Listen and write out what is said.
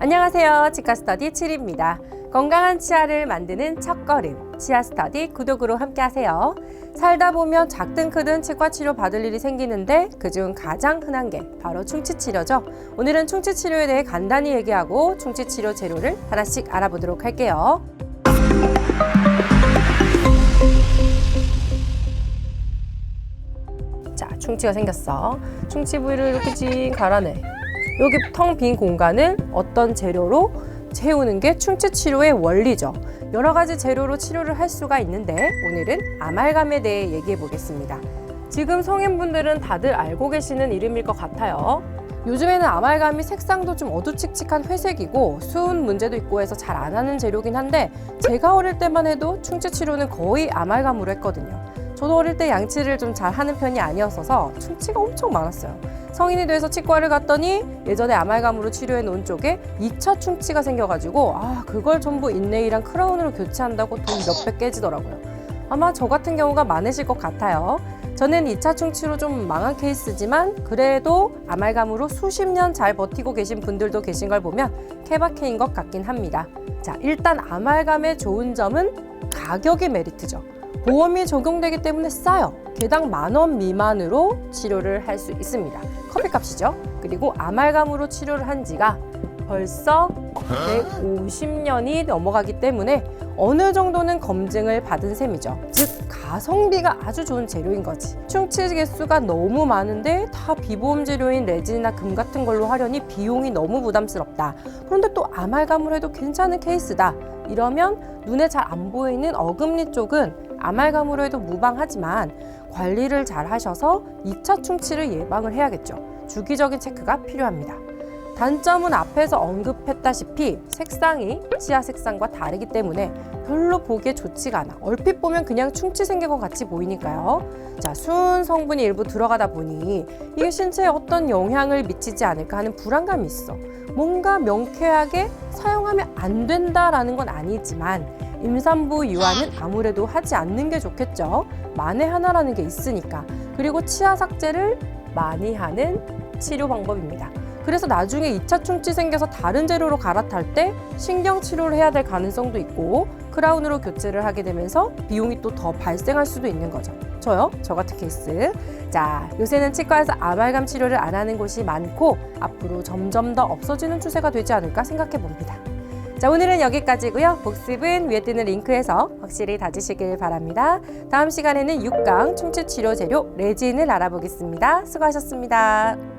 안녕하세요. 치과 스터디 7입니다. 건강한 치아를 만드는 첫걸음, 치아 스터디 구독으로 함께 하세요. 살다 보면 작든 크든 치과 치료 받을 일이 생기는데 그중 가장 흔한 게 바로 충치 치료죠. 오늘은 충치 치료에 대해 간단히 얘기하고 충치 치료 재료를 하나씩 알아보도록 할게요. 자, 충치가 생겼어. 충치 부위를 이렇게 찡 갈아내. 여기 텅 빈 공간을 어떤 재료로 채우는 게 충치 치료의 원리죠. 여러 가지 재료로 치료를 할 수가 있는데 오늘은 아말감에 대해 얘기해 보겠습니다. 지금 성인분들은 다들 알고 계시는 이름일 것 같아요. 요즘에는 아말감이 색상도 좀 어두칙칙한 회색이고 수은 문제도 있고 해서 잘 안 하는 재료긴 한데 제가 어릴 때만 해도 충치 치료는 거의 아말감으로 했거든요. 저도 어릴 때 양치를 좀 잘 하는 편이 아니었어서 충치가 엄청 많았어요. 성인이 돼서 치과를 갔더니 예전에 아말감으로 치료해 놓은 쪽에 2차 충치가 생겨가지고 아 그걸 전부 인레이랑 크라운으로 교체한다고 돈 몇백 깨지더라고요. 아마 저 같은 경우가 많으실 것 같아요. 저는 2차 충치로 좀 망한 케이스지만 그래도 아말감으로 수십 년 잘 버티고 계신 분들도 계신 걸 보면 케바케인 것 같긴 합니다. 자, 일단 아말감의 좋은 점은 가격이 메리트죠. 보험이 적용되기 때문에 싸요. 개당 만 원 미만으로 치료를 할 수 있습니다. 커피값이죠. 그리고 아말감으로 치료를 한 지가 벌써 150년이 넘어가기 때문에 어느 정도는 검증을 받은 셈이죠. 즉 가성비가 아주 좋은 재료인 거지. 충치 개수가 너무 많은데 다 비보험 재료인 레진이나 금 같은 걸로 하려니 비용이 너무 부담스럽다. 그런데 또 아말감으로 해도 괜찮은 케이스다. 이러면 눈에 잘 안 보이는 어금니 쪽은 아말감으로 해도 무방하지만 관리를 잘 하셔서 2차 충치를 예방을 해야겠죠. 주기적인 체크가 필요합니다. 단점은 앞에서 언급했다시피 색상이 치아 색상과 다르기 때문에 별로 보기에 좋지가 않아. 얼핏 보면 그냥 충치 생긴 것 같이 보이니까요. 자, 순 성분이 일부 들어가다 보니 이게 신체에 어떤 영향을 미치지 않을까 하는 불안감이 있어. 뭔가 명쾌하게 사용하면 안 된다라는 건 아니지만 임산부 유아는 아무래도 하지 않는 게 좋겠죠. 만에 하나라는 게 있으니까. 그리고 치아 삭제를 많이 하는 치료 방법입니다. 그래서 나중에 2차 충치 생겨서 다른 재료로 갈아탈 때 신경 치료를 해야 될 가능성도 있고 크라운으로 교체를 하게 되면서 비용이 또 더 발생할 수도 있는 거죠. 저요? 저 같은 케이스. 자, 요새는 치과에서 아말감 치료를 안 하는 곳이 많고 앞으로 점점 더 없어지는 추세가 되지 않을까 생각해 봅니다. 자, 오늘은 여기까지고요. 복습은 위에 뜨는 링크에서 확실히 다지시길 바랍니다. 다음 시간에는 6강 충치 치료 재료 레진을 알아보겠습니다. 수고하셨습니다.